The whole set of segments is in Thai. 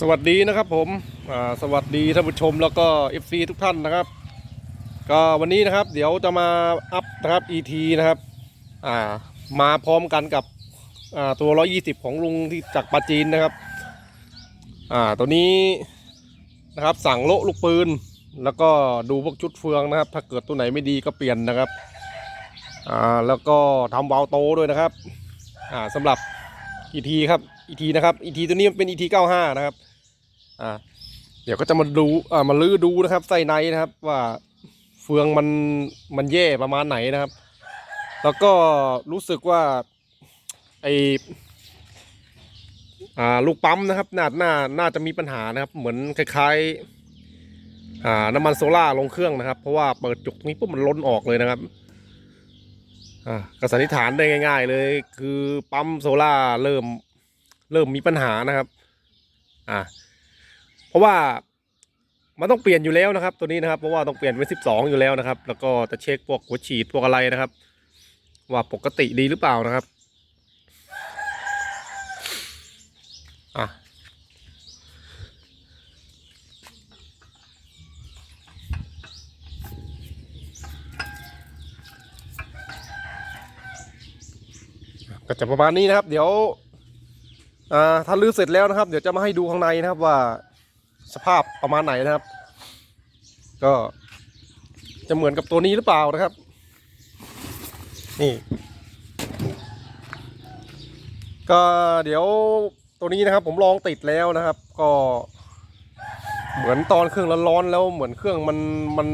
สวัสดีนะครับผมสวัสดีท่านผู้ชมแล้วก็ FC ทุกท่านนะครับ ก็วันนี้นะครับ เดี๋ยวจะมาอัพนะครับ ET นะครับมาพร้อมกันกับอ่าตัว 120 ของลุงที่จากปาจีนนะครับตัวนี้นะครับสั่งโลลูกปืน แล้วก็ดูพวกชุดเฟืองนะครับ ถ้าเกิดตัวไหนไม่ดีก็เปลี่ยนนะครับแล้วก็ทำวาลโตด้วยนะครับสำหรับ ET ครับ ET นะครับ ET ตัวนี้เป็น ET 95นะครับ อ่า เดี๋ยวก็จะมาดูอ่ามาลื้อดูนะครับไส้ในนะครับ ว่าเฟืองมันมันแย่ประมาณไหนนะครับ แล้วก็รู้สึกว่าไออ่าลูกปั๊มนะครับน่าน่าน่าจะมีปัญหานะครับ เหมือนคล้ายๆอ่าน้ำมันโซล่าลงเครื่องนะครับ เพราะว่าเปิดจุกนี้ปุ๊บมันล้นออกเลยนะครับ อ่าก็สันนิษฐานได้ง่าย ๆ เลย คือปั๊มโซล่าเริ่มเริ่มมีปัญหานะครับ อ่า เพราะว่ามันต้องเปลี่ยนอยู่แล้วนะครับตัวนี้นะครับเพราะว่าต้องเปลี่ยนเป็นสิบสองอยู่แล้วนะครับ แล้วก็จะเช็คพวกหัวฉีดพวกอะไรนะครับ ว่าปกติดีหรือเปล่านะครับ ก็จะประมาณนี้นะครับ เดี๋ยวถ้าลื้อเสร็จแล้วนะครับ เดี๋ยวจะมาให้ดูข้างในนะครับว่าสภาพประมาณไหนนะครับ ก็จะเหมือนกับตัวนี้หรือเปล่านะครับ นี่ก็เดี๋ยวตัวนี้นะครับ ผมลองติดแล้วนะครับ ก็เหมือนตอนเครื่องร้อนๆแล้วเหมือนเครื่องมันมัน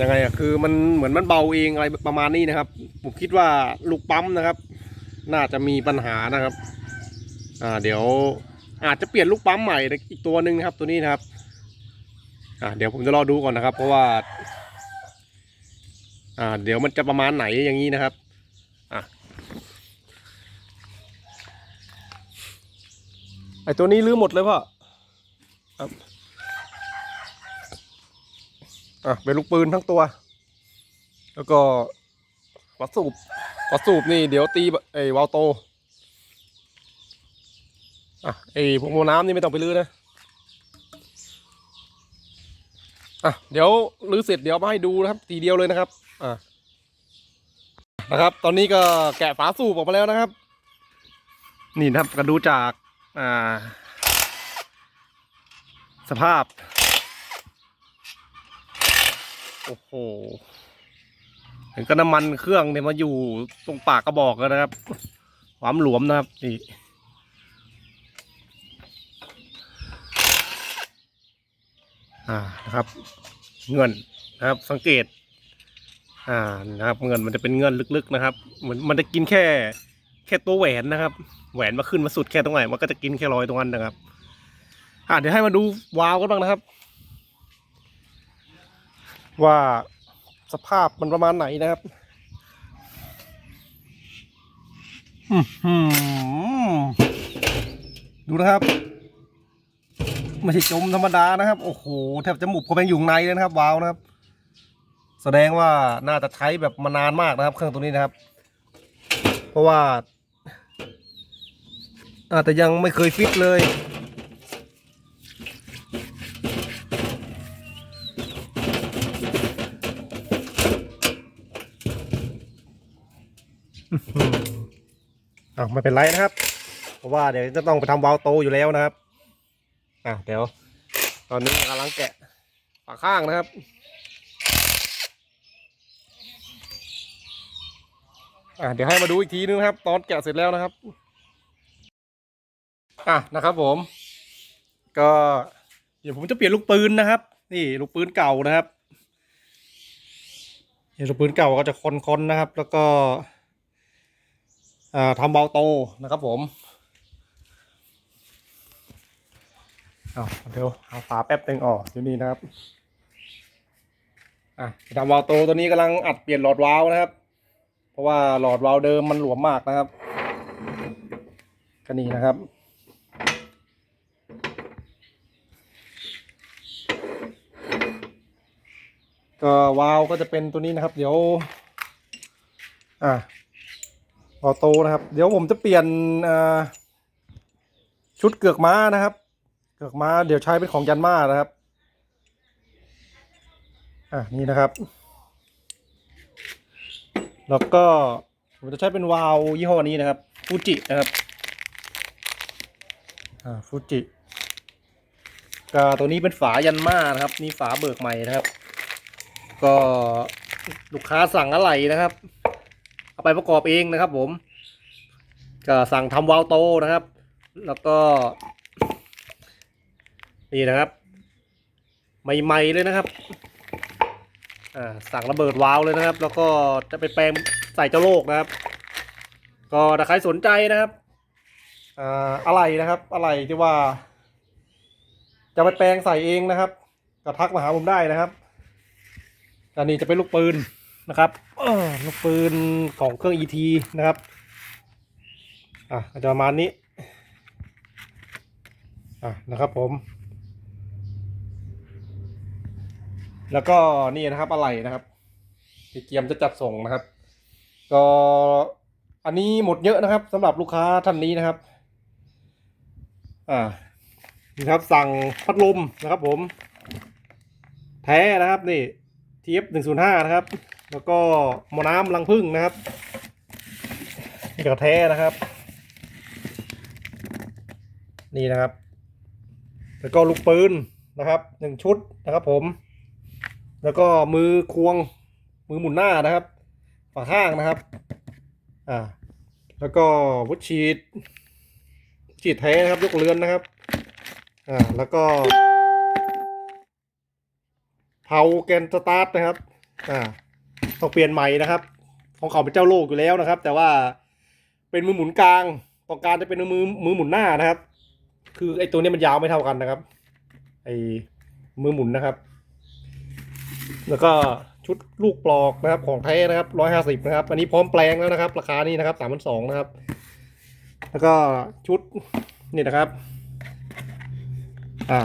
ยังไงอะคือมันเหมือนมันเบาเองอะไรประมาณนี้นะครับ ผมคิดว่าลูกปั๊มนะครับ น่าจะมีปัญหานะครับ อ่าเดี๋ยวอาจจะเปลี่ยนลูกปั๊มใหม่อีกตัวหนึ่งนะครับ ตัวนี้นะครับ อ่าเดี๋ยวผมจะรอดูก่อนนะครับ เพราะว่า อ่า เดี๋ยวมันจะประมาณไหนอย่างนี้นะครับ อะไอตัวนี้ลื้อหมดเลยพ่อครับ อะเป็นลูกปืนทั้งตัว แล้วก็วัสสูบวัดสูบนี่เดี๋ยวตีไอ้วาล์วโต อะไอ้พวกโมน้ำนี่ไม่ต้องไปลื้อนะอะเดี๋ยวลื้อเสร็จเดี๋ยวมาให้ดูนะครับ ทีเดียวเลยนะครับ อะนะครับ ตอนนี้ก็แกะฝาสูบออกมาแล้วนะครับ นี่นะครับก็ดูจาก อ่า สภาพ โอ้โหเห็นก็น้ำมันเครื่องเนี่ยมาอยู่ตรงปากกระบอกแล้วนะครับ ความหลวมนะครับนี่อ่านะครับเงินนะครับสังเกตอ่านะครับเงินมันจะเป็นเงินลึกๆนะครับเหมือนมันจะกินแค่แค่ตัวแหวนนะครับ แหวนมาขึ้นมาสุดแค่ตรงไหนมันก็จะกินแค่ร้อยตรงนั้นนะครับ อ่าเดี๋ยวให้มาดูวาล์วกันบ้างนะครับ ว่าสภาพมันประมาณไหนนะครับดูนะครับ ไม่ใช่จมธรรมดานะครับ โอ้โห แทบจะหมุบเข้าไปอยู่ในเลยนะครับวาวนะครับ แสดงว่าน่าจะใช้แบบมานานมากนะครับ เครื่องตัวนี้นะครับ เพราะว่าอาจจะยังไม่เคยฟิตเลย ไม่เป็นไรนะครับ เพราะว่าเดี๋ยวจะต้องไปทำวาล์วโตอยู่แล้วนะครับอะเดี๋ยว ตอนนี้กำลังแกะฝาข้างนะครับอะเดี๋ยวให้มาดูอีกทีนึงนะครับตอนแกะเสร็จแล้วนะครับอะนะครับผม ก็เดี๋ยวผมจะเปลี่ยนลูกปืนนะครับ นี่ลูกปืนเก่านะครับนี่ลูกปืนเก่าก็จะคอนๆนะครับ แล้วก็ ทำเบาโตนะครับผมเอาเดี๋ยวเอาฝาแป๊บหนึ่งออกอยู่นี่นะครับอะทำวาล์วโตตัวนี้กำลังอัดเปลี่ยนหลอดวาล์วนะครับ เพราะว่าหลอดวาล์วเดิมมันหลวมมากนะครับก็นี่นะครับ ก็วาล์วก็จะเป็นตัวนี้นะครับ เดี๋ยว อะ ออโต้นะครับ เดี๋ยวผมจะเปลี่ยนชุดเกือกม้านะครับ เกือกม้าเดี๋ยวใช้เป็นของยันมานะครับ อะนี่นะครับ แล้วก็ผมจะใช้เป็นวาล์วยี่ห้อนี้นะครับฟูจินะครับ อ่าฟูจิก็ตัวนี้เป็นฝายันมานะครับนี่ฝาเบิกใหม่นะครับ ก็ลูกค้าสั่งอะไรนะครับ ไปประกอบเองนะครับ ผม ก็สั่งทำวาลโตนะครับ แล้วก็ นี่นะครับ ใหม่ๆเลยนะครับอ่าสั่งระเบิดวาลเลยนะครับ แล้วก็จะไปแปลงใส่เจ้าโลกนะครับ ก็ถ้าใครสนใจนะครับอ่าอะไรนะครับ อะไรที่ว่า จะไปแปลงใส่เองนะครับก็ทักมาหาผมได้นะครับอันนี้จะเป็นลูกปืน นะครับลูกปืนของเครื่อง ET นะครับอะจะประมาณนี้อะนะครับผม แล้วก็นี่นะครับอะไรนะครับที่เกียมจะจัดส่งนะครับ ก็อันนี้หมดเยอะนะครับสำหรับลูกค้าท่านนี้นะครับอ่านี่ครับสั่งพัดลมนะครับผม แท้นะครับนี่ TF หนึ่งศูนย์ห้านะครับ แล้วก็มอน้ำลังพึ่งนะครับนี่ก็แท้นะครับ นี่นะครับ แล้วก็ลูกปืนนะครับหนึ่งชุดนะครับผม แล้วก็มือควงมือหมุนหน้านะครับฝาข้างนะครับอ่าแล้วก็วุฒฉีดฉีดแท้นะครับยกเรือนนะครับอ่าแล้วก็เผาแกนสตาร์ทนะครับอ่า ต้องเปลี่ยนใหม่นะครับ ของเขาเป็นเจ้าโลกอยู่แล้วนะครับ แต่ว่าเป็นมือหมุนกลางต้องการจะเป็นมือมือหมุนหน้านะครับ คือไอ้ตัวนี้มันยาวไม่เท่ากันนะครับ ไอ้มือหมุนนะครับ แล้วก็ชุดลูกปลอกนะครับของแท้นะครับร้อยห้าสิบนะครับ อันนี้พร้อมแปลงแล้วนะครับ ราคานี้นะครับสามพันสองนะครับ แล้วก็ชุดนี่นะครับ อ่า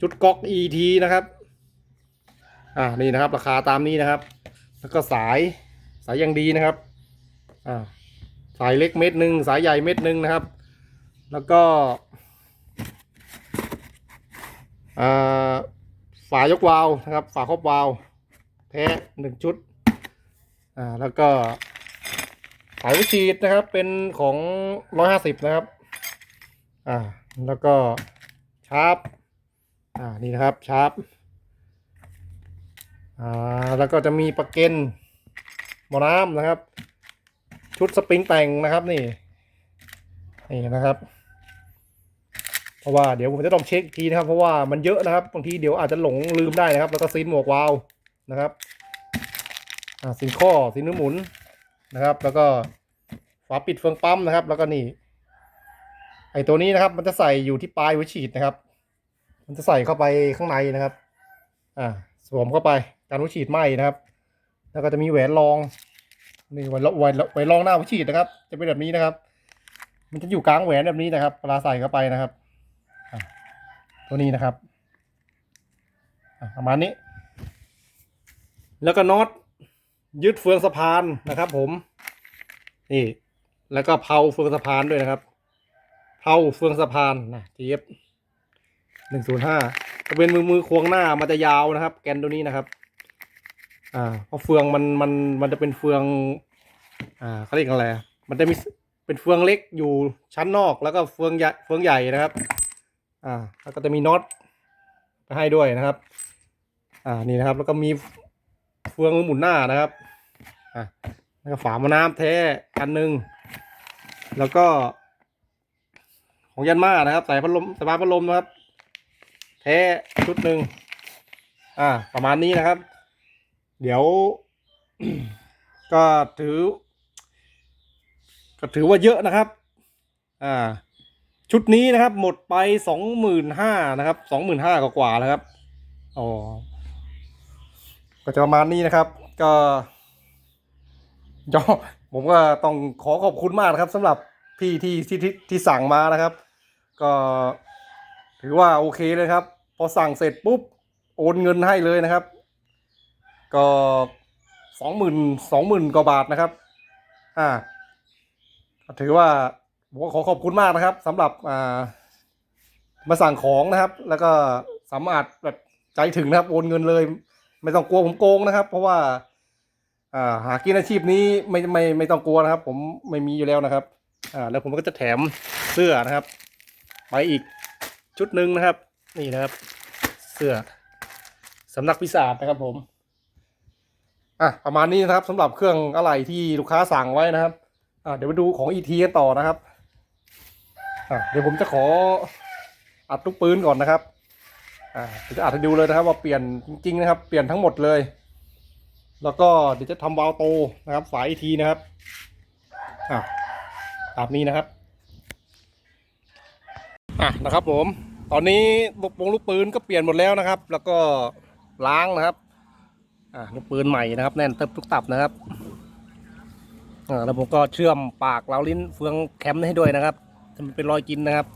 ชุดก๊อก ET นะครับ อ่า นี่นะครับ ราคาตามนี้นะครับ แล้วก็สายสายยังดีนะครับอ่าสายเล็กเม็ดหนึ่งสายใหญ่เม็ดหนึ่งนะครับ แล้วก็อ่าฝายกวาล์วนะครับ ฝาครอบวาล์วแท้หนึ่งชุดอ่าแล้วก็สายวิชีดนะครับเป็นของร้อยห้าสิบนะครับอ่าแล้วก็ชาร์ปอ่านี่นะครับชาร์ป อ่าแล้วก็จะมีปลักเกนหมอน้ำนะครับ ชุดสปริงแต่งนะครับนี่นี่นะครับ เพราะว่าเดี๋ยวผมจะต้องเช็คทีนะครับ เพราะว่ามันเยอะนะครับบางทีเดี๋ยวอาจจะหลงลืมได้นะครับ แล้วก็ซีนหมวกวาล์วนะครับอ่าซีนข้อซีนนิ้วหมุนนะครับ แล้วก็ฝาปิดเฟืองปั๊มนะครับ แล้วก็นี่ไอตัวนี้นะครับ มันจะใส่อยู่ที่ปลายหัวฉีดนะครับ มันจะใส่เข้าไปข้างในนะครับ อ่าสวมเข้าไป การหัวฉีดไหมนะครับ แล้วก็จะมีแหวนรองนี่แหวนรองแหวนแหวนรองหน้าหัวฉีดนะครับ จะเป็นแบบนี้นะครับ มันจะอยู่กลางแหวนแบบนี้นะครับเวลาใส่เข้าไปนะครับตัวนี้นะครับประมาณนี้ แล้วก็น็อตยึดเฟืองสะพานนะครับผม นี่ แล้วก็เพาเฟืองสะพานด้วยนะครับเพาเฟืองสะพานนะทีเอฟหนึ่งศูนย์ห้าจะเป็นมือมือควงหน้ามันจะยาวนะครับ แกนตัวนี้นะครับ อ่าเพราะเฟืองมันมันมันจะเป็นเฟืองอ่าเขาเรียกอะไรมันจะมีเป็นเฟืองเล็กอยู่ชั้นนอกแล้วก็เฟืองใหญ่เฟืองใหญ่นะครับ อ่า แล้วก็จะมีน็อตมาให้ด้วยนะครับ อ่านี่นะครับ แล้วก็มีเฟืองหมุนหน้านะครับอ่าแล้วก็ฝาหมาน้ำแท้อันหนึ่งแล้วก็ ของยันมานะครับสายพัดลมสายพัดลมนะครับ แท้ชุดหนึ่งอ่า ประมาณนี้นะครับ เดี๋ยว ก็ถือ ก็ถือว่าเยอะนะครับ อ่า ชุดนี้นะครับ หมดไปสองหมื่นห้านะครับสองหมื่นห้ากว่าแล้วครับอ๋อก็จะประมาณนี้นะครับ ก็ย่อผมก็ต้องขอขอบคุณมากนะครับสำหรับพี่ที่ที่ที่ที่สั่งมานะครับ ก็ถือว่าโอเคเลยครับ พอสั่งเสร็จปุ๊บ โอนเงินให้เลยนะครับ ก็สองหมื่นสองหมื่นกว่าบาทนะครับ อ่า ถือว่าผมขอขอบคุณมากนะครับสำหรับอ่ามาสั่งของนะครับ แล้วก็สามารถแบบใจถึงนะครับโอนเงินเลย ไม่ต้องกลัวผมโกงนะครับ เพราะว่าอ่าหากินอาชีพนี้ไม่ไม่ไม่ต้องกลัวนะครับ ผมไม่มีอยู่แล้วนะครับ อ่า แล้วผมก็จะแถมเสื้อนะครับ ไปอีกชุดหนึ่งนะครับ นี่นะครับ เสื้อสำนักพิศาจนะครับผม อะประมาณนี้นะครับสำหรับเครื่องอะไรที่ลูกค้าสั่งไว้นะครับอ่าเดี๋ยวไปดูของ ET กันต่อนะครับอะเดี๋ยวผมจะขออัดลูกปืนก่อนนะครับอ่าเดี๋ยวจะอัดให้ดูเลยนะครับ ว่าเปลี่ยนจริงๆนะครับ เปลี่ยนทั้งหมดเลย แล้วก็เดี๋ยวจะทำวาล์วโตนะครับ ฝา ET นะครับอะตามนี้นะครับอะนะครับผม ตอนนี้ลูกปงลูกปืนก็เปลี่ยนหมดแล้วนะครับ แล้วก็ล้างนะครับ อ่าลูกปืนใหม่นะครับ แน่นเติบทุกตับนะครับอ่าแล้วผมก็เชื่อมปากเล้าลิ้นเฟืองแคมให้ด้วยนะครับจะเป็นรอยกินนะครับ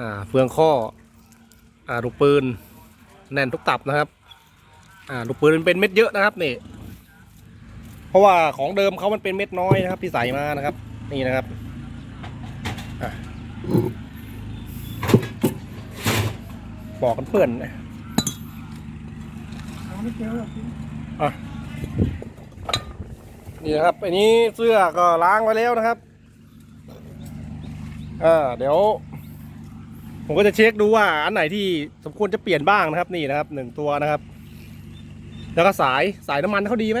อ่าเฟืองข้อ อ่าลูกปืน แน่นทุกตับนะครับ อ่าลูกปืนมันเป็นเม็ดเยอะนะครับนี่เพราะว่าของเดิมเขามันเป็นเม็ดน้อยนะครับ ที่ใส่มานะครับ นี่นะครับบอกกันเพื่อนนะ หาไม่เจอหรอกพี่อะนี่นะครับ อันนี้เสื้อก็ล้างไว้แล้วนะครับ อ่า เดี๋ยว ผมก็จะเช็คดูว่าอันไหนที่สมควรจะเปลี่ยนบ้างนะครับ นี่นะครับหนึ่งตัวนะครับ แล้วก็สายสายน้ำมันเขาดีไหม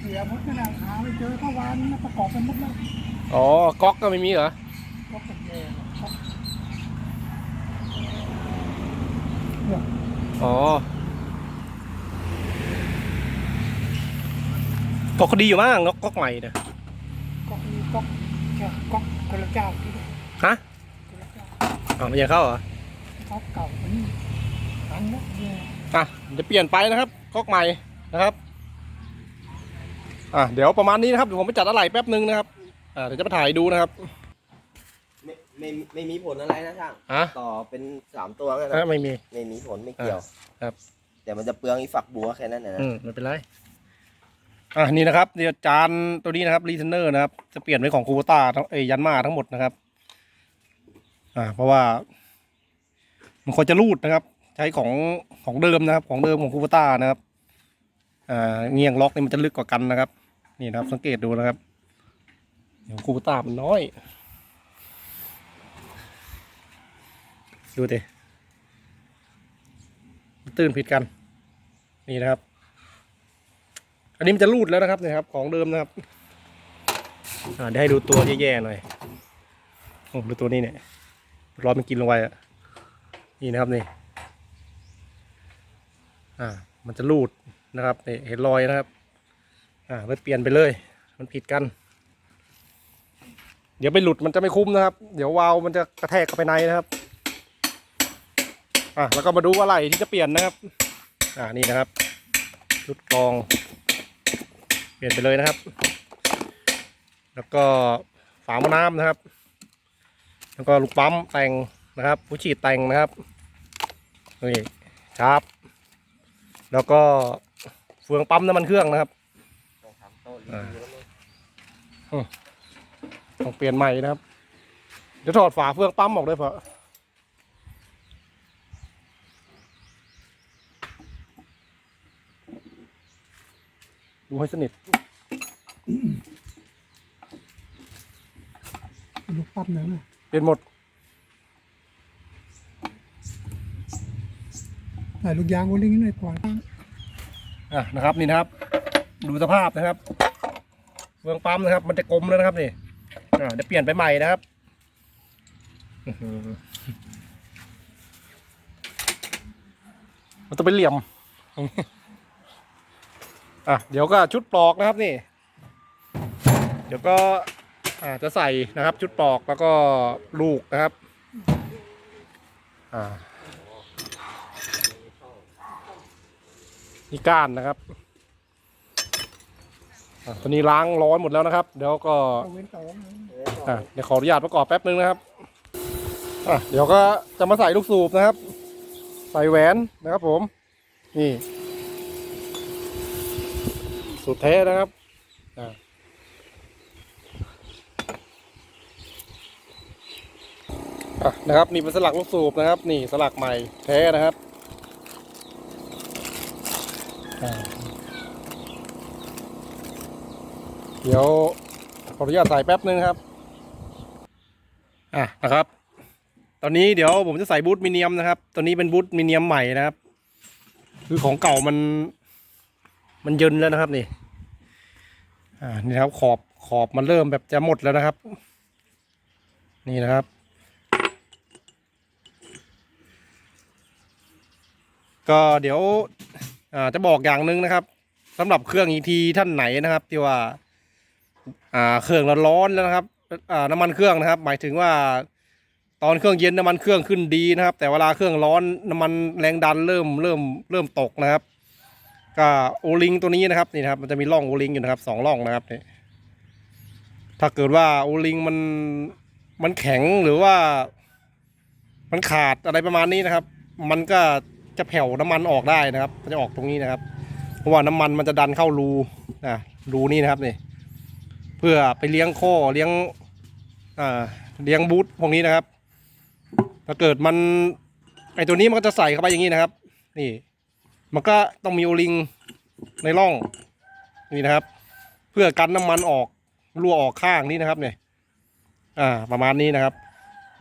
เสียหมดขนาดหาไม่เจอเมื่อวานนี้ประกอบเป็นหมดแล้วอ๋อก๊อกก็ไม่มีเหรอก็เป็นแย่ครับอ๋อ ก๊อกเขาดีอยู่มั้งก๊อกก๊อกใหม่เนี่ยก็มีก๊อกแค่ก๊อกคนละเจ้าที่ฮะคนละเจ้าอ๋อไม่ใช่เข้าเหรอก๊อกเก่าอันนี้อันนี้แย่อะจะเปลี่ยนไปนะครับก๊อกใหม่นะครับอะเดี๋ยวประมาณนี้นะครับเดี๋ยวผมไปจัดอะไรแป๊บนึงนะครับอ่าเดี๋ยวจะมาถ่ายดูนะครับไม่ไม่ไม่มีผลอะไรนะช่างอะต่อเป็นสามตัวก็อะนะไม่มี ไม่มีผลไม่เกี่ยว ครับ แต่มันจะเปลืองอีฝักบัวแค่นั้นนะอืมไม่เป็นไร อะนี่นะครับเดี๋ยวจานตัวนี้นะครับรีเทนเนอร์นะครับ จะเปลี่ยนเป็นของคูโบต้าเอ้ยันมาทั้งหมดนะครับ อ่า เพราะว่า มันควรจะรูดนะครับ ใช้ของของเดิมนะครับ ของเดิมของคูโบต้านะครับอ่าเงียงล็อกนี่มันจะลึกกว่ากันนะครับ นี่นะครับ สังเกตดูนะครับของคูโบต้ามันน้อย ดูดิตื้นผิดกัน นี่นะครับ อันนี้มันจะรูดแล้วนะครับเนี่ยครับ ของเดิมนะครับเดี๋ยวให้ดูตัวแย่ๆหน่อยโอ้ดูตัวนี้เนี่ยร้อนมันกินลงไปอะนี่นะครับนี่อ่า มันจะรูดนะครับนี่เห็นรอยนะครับ อ่าเลยเปลี่ยนไปเลย มันผิดกัน เดี๋ยวไปหลุดมันจะไม่คุ้มนะครับ เดี๋ยววาล์วมันจะกระแทกเข้าไปในนะครับ อะแล้วก็มาดูว่าอะไรที่จะเปลี่ยนนะครับ อ่านี่นะครับชุดกรอง เปลี่ยนไปเลยนะครับ แล้วก็ฝาหม้อน้ำนะครับ แล้วก็ลูกปั๊มแต่งนะครับผู้ฉีดแต่งนะครับนี่ชาร์ปแล้วก็เฟืองปั๊มน้ำมันเครื่องนะครับต้องเปลี่ยนใหม่นะครับ เดี๋ยวถอดฝาเฟืองปั๊มออกด้วยเพราะ ให้สนิทลูกปั๊บหนึ่งน่ะเปลี่ยนหมดแต่ลูกยางวันนี้หน่อยปล่อยอะนะครับนี่นะครับ ดูสภาพนะครับเฟืองปั๊มนะครับ มันจะกลมแล้วนะครับนี่อ่าเดี๋ยวเปลี่ยนไปใหม่นะครับอื้อหือมันต้องเป็นเหลี่ยม อะเดี๋ยวก็ชุดปลอกนะครับนี่ เดี๋ยวก็อ่าจะใส่นะครับ ชุดปลอกแล้วก็ลูกนะครับอ่านี่ก้านนะครับอะตอนนี้ล้างร้อนหมดแล้วนะครับ เดี๋ยวก็เอาเว้นต่อนะอะเดี๋ยวขออนุญาตประกอบแป๊บนึงนะครับอะเดี๋ยวก็จะมาใส่ลูกสูบนะครับ ใส่แหวนนะครับผม นี่ สูตรแท้นะครับอะนะครับนี่เป็นสลักลูกสูบนะครับ นี่สลักใหม่แท้นะครับเดี๋ยวขออนุญาตใส่แป๊บนึงครับอะนะครับ ตอนนี้เดี๋ยวผมจะใส่บูทมิเนียมนะครับตัวนี้เป็นบูทมิเนียมใหม่นะครับ คือของเก่ามัน มันเยินแล้วนะครับนี่ อ่านี่ครับขอบขอบมันเริ่มแบบจะหมดแล้วนะครับ นี่นะครับ ก็เดี๋ยวอ่าจะบอกอย่างหนึ่งนะครับสำหรับเครื่อง ET ท่านไหนนะครับ ที่ว่าอ่าเครื่องร้อนแล้วนะครับอ่าน้ำมันเครื่องนะครับ หมายถึงว่าตอนเครื่องเย็นน้ำมันเครื่องขึ้นดีนะครับ แต่เวลาเครื่องร้อนน้ำมันแรงดันเริ่มเริ่มเริ่มตกนะครับ ก็โอลิงตัวนี้นะครับนี่นะครับมันจะมีร่องโอลิงอยู่นะครับสองร่องนะครับนี่ถ้าเกิดว่าโอลิงมันมันแข็งหรือว่า มันขาดอะไรประมาณนี้นะครับ มันก็จะแผ่วน้ำมันออกได้นะครับมันจะออกตรงนี้นะครับ เพราะว่าน้ำมันมันจะดันเข้ารูอะรูนี่นะครับนี่เพื่อไปเลี้ยงข้อเลี้ยงอ่าเลี้ยงบูทพวกนี้นะครับ ถ้าเกิดมันไอตัวนี้มันก็จะใส่เข้าไปอย่างนี้นะครับ นี่ มันก็ต้องมีโอลิงในร่องนี่นะครับ เพื่อกันน้ำมันออกรั่วออกข้างนี้นะครับเนี่ยอ่าประมาณนี้นะครับ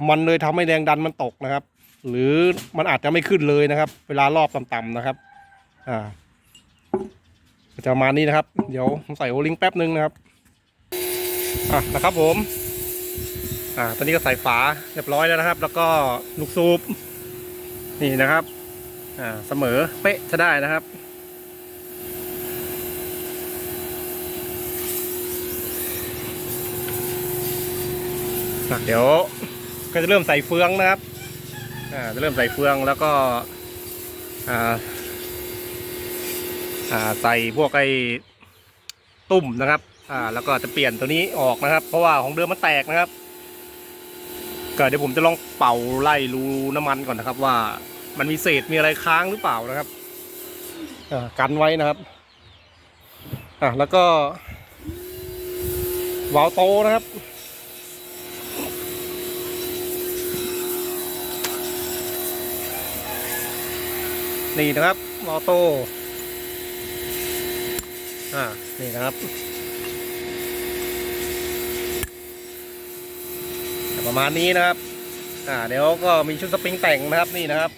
มันเลยทำให้แรงดันมันตกนะครับ หรือมันอาจจะไม่ขึ้นเลยนะครับ เวลารอบต่ำๆนะครับอ่าจะประมาณนี้นะครับ เดี๋ยวผมใส่โอลิงแป๊บนึงนะครับอะนะครับผมอ่าตอนนี้ก็ใส่ฝาเรียบร้อยแล้วนะครับ แล้วก็ลูกสูบนี่นะครับ เสมอเป๊ะจะได้นะครับอะเดี๋ยวก็จะเริ่มใส่เฟืองนะครับอ่าจะเริ่มใส่เฟืองแล้วก็อ่าอ่าใส่พวกไอ้ตุ่มนะครับอ่าแล้วก็จะเปลี่ยนตัวนี้ออกนะครับ เพราะว่าของเดิมมันแตกนะครับก็เดี๋ยวผมจะลองเป่าไล่รูน้ำมันก่อนนะครับว่า มันมีเศษมีอะไรค้างหรือเปล่านะครับกันไว้นะครับอะแล้วก็วาล์วโตนะครับนี่นะครับวาล์วโตอ่านี่นะครับประมาณนี้นะครับ อ่า เดี๋ยวก็มีชุดสปริงแต่งนะครับนี่นะครับ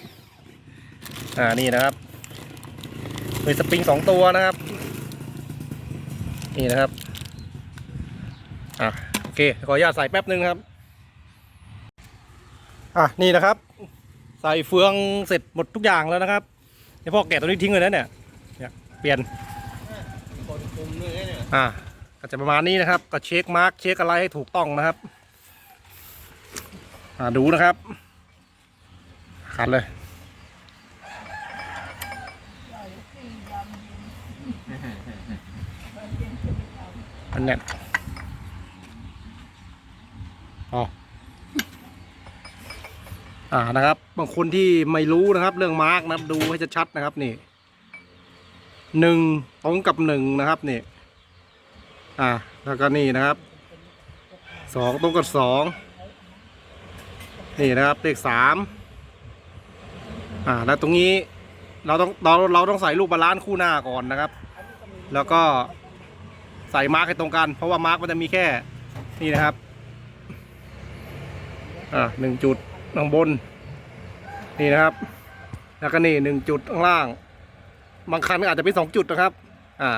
อ่านี่นะครับมีสปริงสองตัวนะครับ นี่นะครับอะโอเคขออนุญาตใส่แป๊บนึงครับอะนี่นะครับ ใส่เฟืองเสร็จหมดทุกอย่างแล้วนะครับเดี๋ยวพ่อแกะตัวนี้ทิ้งเลยนะเนี่ยเนี่ยเปลี่ยนอ่าก็จะประมาณนี้นะครับ ก็เช็คมาร์กเช็คอะไรให้ถูกต้องนะครับอ่าดูนะครับขันเลย อันเนี้ยอ๋ออ่านะครับ บางคนที่ไม่รู้นะครับ เรื่องมาร์กนะครับ ดูให้ชัดๆนะครับนี่หนึ่งตรงกับหนึ่งนะครับนี่อ่าแล้วก็นี่นะครับสองตรงกับสองนี่นะครับเลขสามอ่าแล้วตรงนี้เราต้องเราเราต้องใส่ลูกบาลานซ์คู่หน้าก่อนนะครับ แล้วก็ ใส่มาร์กให้ตรงกัน เพราะว่ามาร์กมันจะมีแค่นี่นะครับ อ่าหนึ่งจุดข้างบน นี่นะครับ แล้วก็นี่หนึ่งจุดข้างล่าง บางคันก็อาจจะเป็นสองจุดนะครับ อ่า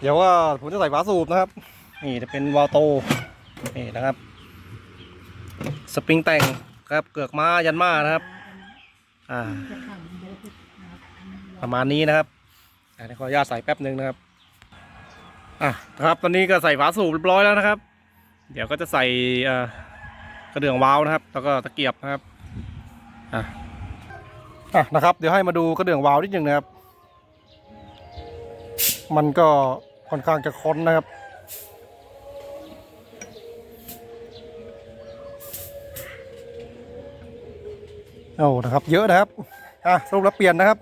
เดี๋ยวว่าผมจะใส่ฝาสูบนะครับ นี่จะเป็นวาลโต นี่นะครับ สปริงแต่งครับ เกือกม้ายันม้านะครับ อ่า ประมาณนี้นะครับอ่าเดี๋ยวขออนุญาตใส่แป๊บหนึ่งนะครับอะนะครับตอนนี้ก็ใส่ฝาสูบเรียบร้อยแล้วนะครับ เดี๋ยวก็จะใส่กระเดื่องวาล์วนะครับ แล้วก็ตะเกียบนะครับอะอะนะครับ เดี๋ยวให้มาดูกระเดื่องวาล์วนิดหนึ่งนะครับ มันก็ค่อนข้างจะค้นนะครับโอ้นะครับ เยอะนะครับ อะสรุปแล้วเปลี่ยนนะครับ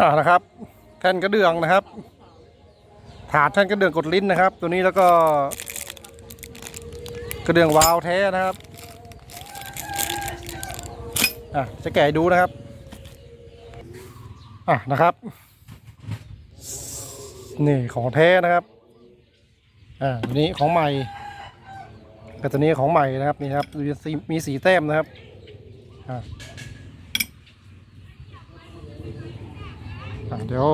อ่านะครับ แท่นกระเดื่องนะครับฐานท่นกระเดื่องกดลิ้นนะครับ ตัวนี้แล้วก็ กระเดื่องวาล์วแท้นะครับอะจะแกะดูนะครับอะนะครับนี่ของแท้นะครับอ่าตัวนี้ของใหม่แต่ตัวนี้ของใหม่นะครับนี่ครับมีสีมีสีแต้มนะครับอ่าอะ เดี๋ยว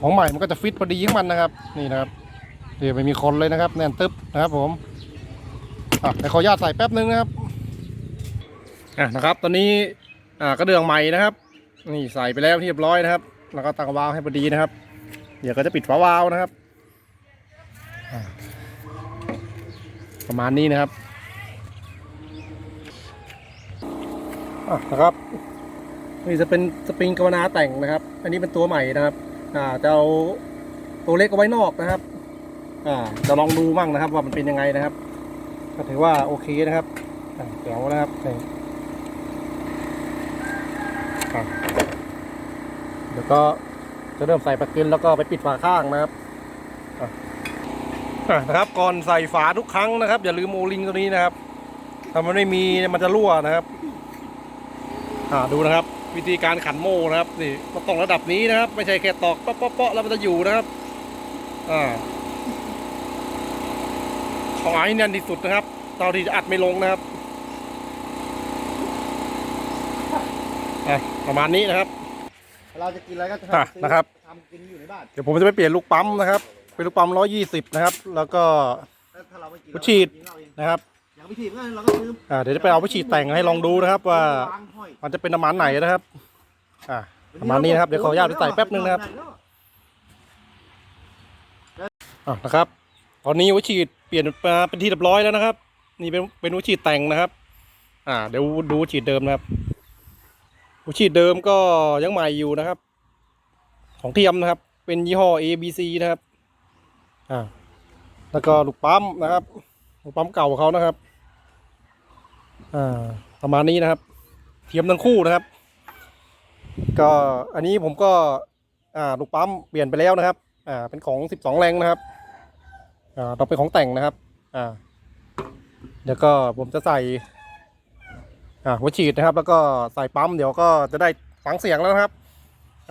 ของใหม่มันก็จะฟิตพอดีของมันนะครับ นี่นะครับเดี๋ยวไม่มีคนเลยนะครับ แน่นตึ๊บนะครับผมอะให้ขออนุญาตใส่แป๊บนึงนะครับอะนะครับ ตอนนี้อ่ากระเดื่องใหม่นะครับ นี่ใส่ไปแล้วที่เรียบร้อยนะครับ แล้วก็ตั้งวาล์วให้พอดีนะครับ เดี๋ยวก็จะปิดฝาวาล์วนะครับ ประมาณนี้นะครับ นะครับนี่จะเป็นสปริงกาวนาแต่งนะครับ อันนี้เป็นตัวใหม่นะครับ อ่าจะเอาตัวเล็กเอาไว้นอกนะครับ อ่าจะลองดูมั่งนะครับ ว่ามันเป็นยังไงนะครับ ก็ถือว่าโอเคนะครับเดี๋ยวนะครับเดี๋ยวก็จะเริ่มใส่ปลั๊กอินแล้วก็ไปปิดฝาข้างนะครับนะครับก่อนใส่ฝาทุกครั้งนะครับ อย่าลืมโอลิงตัวนี้นะครับถ้ามันไม่มีมันจะรั่วนะครับ อ่าดูนะครับ วิธีการขันโม่นะครับนี่มันต้องระดับนี้นะครับ ไม่ใช่แค่ตอกเปาะเปาะเปาะแล้วมันจะอยู่นะครับอ่าต้องเอาให้แน่นที่สุดนะครับเตาที่จะอัดไม่ลงนะครับอะประมาณนี้นะครับเราจะกินอะไรก็อะนะครับ ทำกินอยู่ในบ้านเดี๋ยวผมจะไปเปลี่ยนลูกปั๊มนะครับ เป็นลูกปั๊มร้อยยี่สิบนะครับ แล้วก็ ถ้าเราไม่กินหัวฉีดเราเองนะครับ อย่างวิธีก็เราก็ซื้ออ่าเดี๋ยวจะไปเอาไปฉีดแต่งให้ลองดูนะครับว่า วางห้อยมันจะเป็นน้ำมันไหนนะครับ อ่า ประมาณนี้นะครับเดี๋ยวขออนุญาตไปใส่แป๊บนึงนะครับ อะนะครับ ตอนนี้หัวฉีดเปลี่ยนมาเป็นที่เรียบร้อยแล้วนะครับ นี่เป็นเป็นหัวฉีดแต่งนะครับ อ่า เดี๋ยวดูหัวฉีดเดิมนะครับหัวฉีดเดิมก็ยังใหม่อยู่นะครับ ของเทียมนะครับ เป็นยี่ห้อ ABC นะครับ อ่า แล้วก็ลูกปั๊มนะครับ ลูกปั๊มเก่าเขานะครับอ่า ประมาณนี้นะครับ เทียมทั้งคู่นะครับ ก็อันนี้ผมก็อ่าลูกปั๊มเปลี่ยนไปแล้วนะครับอ่าเป็นของ 12 แรงนะครับอ่าต่อไปนของแต่งนะครับอ่าเดี๋ยวก็ผมจะใส่อ่าหัวฉีดนะครับ แล้วก็ใส่ปั๊มเดี๋ยวก็จะได้ฟังเสียงแล้วนะครับ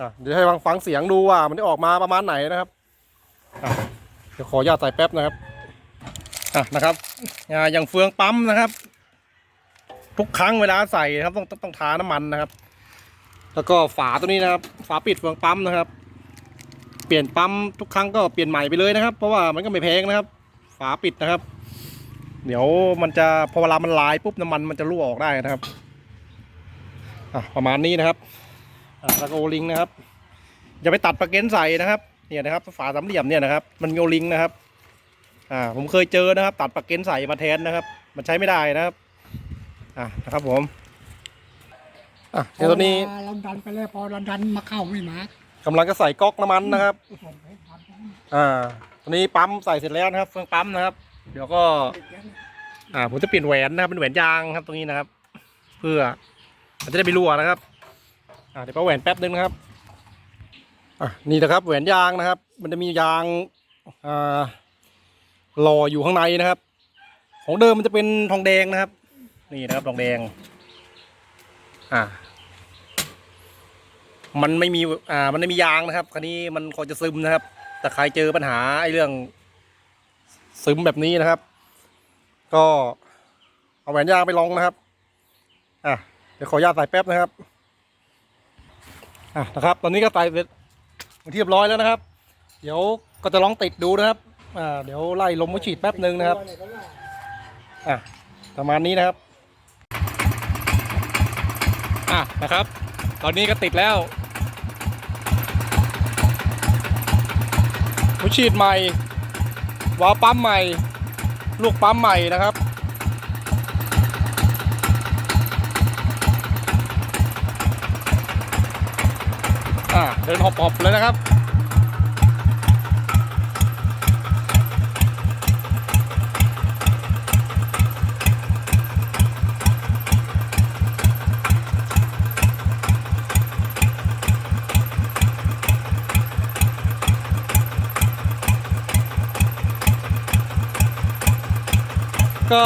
อ่าเดี๋ยวให้ฟังฟังเสียงดูว่ามันได้ออกมาประมาณไหนนะครับอ่าเดี๋ยวขออนุญาตใส่แป๊บนะครับอะนะครับอ่าอย่างเฟืองปั๊มนะครับ ทุกครั้งเวลาใส่นะครับต้องต้องต้องทาน้ำมันนะครับ แล้วก็ฝาตัวนี้นะครับ ฝาปิดเฟืองปั๊มนะครับ เปลี่ยนปั๊มทุกครั้งก็เปลี่ยนใหม่ไปเลยนะครับ เพราะว่ามันก็ไม่แพงนะครับ ฝาปิดนะครับ เดี๋ยวมันจะพอเวลามันลายปุ๊บน้ำมันมันจะรั่วออกได้นะครับอะประมาณนี้นะครับแล้วก็โอลิงนะครับอย่าไปตัดปลั๊กเกนใส่นะครับเนี่ยนะครับฝาสามเหลี่ยมเนี่ยนะครับ มันโอลิงนะครับ อ่า ผมเคยเจอนะครับ ตัดปลั๊กเกนใส่มาแทนนะครับ มันใช้ไม่ได้นะครับ อะนะครับผมอะเดี๋ยวตอนนี้พอเราดันไปแล้วพอเราดันมาเข้าไม่มากำลังจะใส่ก๊อกน้ำมันนะครับ ส่งไปทำทั้งอ่า ตอนนี้ปั๊มใส่เสร็จแล้วนะครับเฟืองปั๊มนะครับ เดี๋ยวก็ติดแก๊สอ่า ผมจะเปลี่ยนแหวนนะครับเป็นแหวนยางครับตรงนี้นะครับ เพื่อมันจะได้ไม่รั่วนะครับ อ่าเดี๋ยวไปแหวนแป๊บนึงนะครับ อะนี่นะครับแหวนยางนะครับ มันจะมียางอ่าหล่ออยู่ข้างในนะครับ ของเดิมมันจะเป็นทองแดงนะครับ นี่นะครับทองแดง อ่า มันไม่มี อ่า มันไม่มียางนะครับคราวนี้มันคงจะซึมนะครับ แต่ใครเจอปัญหาไอ้เรื่อง ซึมแบบนี้นะครับ ก็เอาแหวนยางไปลองนะครับ อะเดี๋ยวขออนุญาตใส่แป๊บนะครับ อะนะครับ ตอนนี้ก็ใส่เสร็จเป็นที่เรียบร้อยแล้วนะครับ เดี๋ยวก็จะลองติดดูนะครับ อ่า เดี๋ยวไล่ลมหัวฉีดแป๊บหนึ่งนะครับ อะประมาณนี้นะครับ อะนะครับ ตอนนี้ก็ติดแล้วหัวฉีดใหม่วาล์วปั๊มใหม่ ลูกปั๊มใหม่นะครับ อ่าเดินหอบๆเลยนะครับ ก็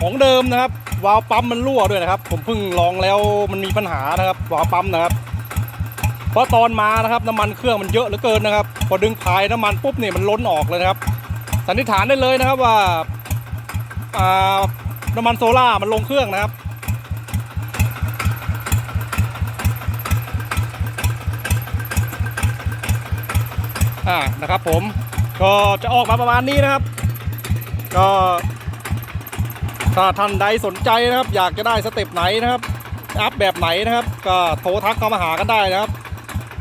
ของเดิมนะครับ วาล์วปั๊มมันรั่วด้วยนะครับ ผมเพิ่งลองแล้วมันมีปัญหานะครับวาล์วปั๊มนะครับ เพราะตอนมานะครับน้ำมันเครื่องมันเยอะเหลือเกินนะครับ พอดึงพายน้ำมันปุ๊บเนี่ยมันล้นออกเลยนะครับ สันนิษฐานได้เลยนะครับว่าอ่าน้ำมันโซล่ามันลงเครื่องนะครับอ่านะครับผมก็จะออกมาประมาณนี้นะครับ ก็ ถ้าท่านใดสนใจนะครับ อยากจะได้สเต็ปไหนนะครับ อัพแบบไหนนะครับ ก็โทรทักเข้ามาหากันได้นะครับ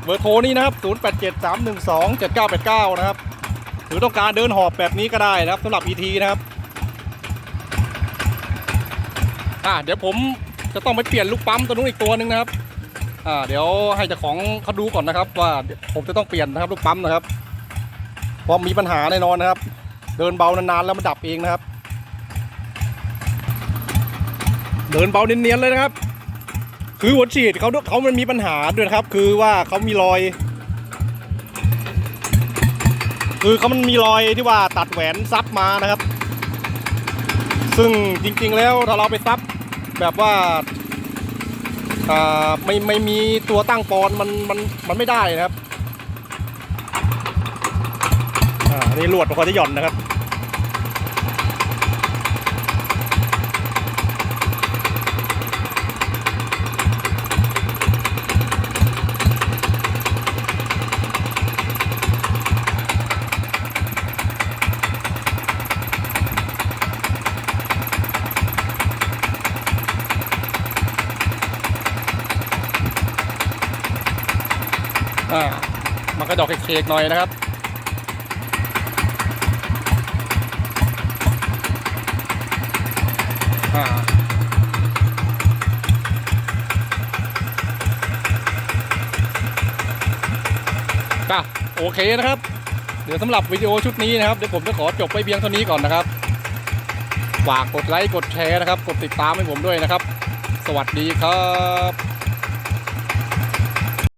เบอร์โทรนี้นะครับ 0873127989 นะครับ หรือต้องการเดินหอบแบบนี้ก็ได้นะครับสำหรับ ET นะครับอ่าเดี๋ยวผมจะต้องไปเปลี่ยนลูกปั๊มตัวนู้นอีกตัวหนึ่งนะครับอ่าเดี๋ยวให้เจ้าของเขาดูก่อนนะครับ ว่าผมจะต้องเปลี่ยนนะครับลูกปั๊มนะครับเพราะมีปัญหาแน่นอนนะครับ เดินเบานานๆแล้วมันดับเองนะครับ เดินเบาเนียนๆเลยนะครับ คือหัวฉีดเขาเขามันมีปัญหาด้วยครับ คือว่าเขามีรอย คือเขามันมีรอยที่ว่าตัดแหวนซับมานะครับ ซึ่งจริง ๆ แล้วถ้าเราไปซับแบบว่าไม่ไม่มีตัวตั้งปอนมันมันมันไม่ได้นะครับ อ่าอันนี่ลวดมันก็จะหย่อนนะครับ มันก็ดอกหน่อยนะครับ อ่าก็โอเคนะครับ เดี๋ยวสำหรับวิดีโอชุดนี้นะครับ เดี๋ยวผมจะขอจบไปเพียงเท่านี้ก่อนนะครับ ฝากกดไลค์ กดแชร์นะครับ กดติดตามให้ผมด้วยนะครับ สวัสดีครับ